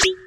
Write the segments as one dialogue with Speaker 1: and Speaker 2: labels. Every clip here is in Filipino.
Speaker 1: Thank you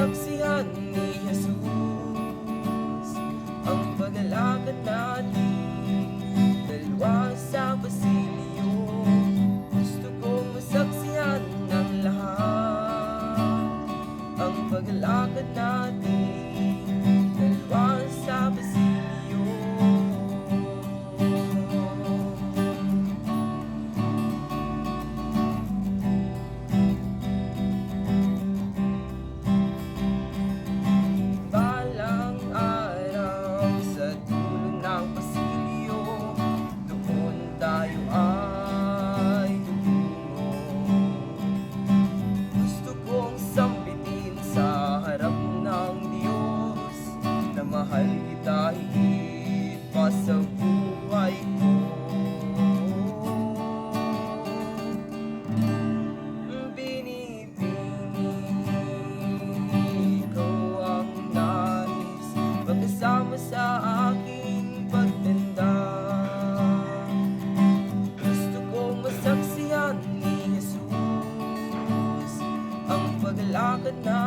Speaker 1: Saksihan ni Jesus Ang pagalakan natin. Dalawa sa basilyo Gusto kong masaksihan ng lahat. Ang pagalakan natin the not.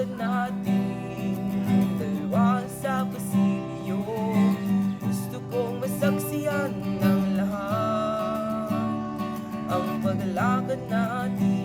Speaker 1: Pagkakaibigan natin. Dalawa sa pasilyo Gusto kong masaksiyan ng lahat. Ang paglakan natin.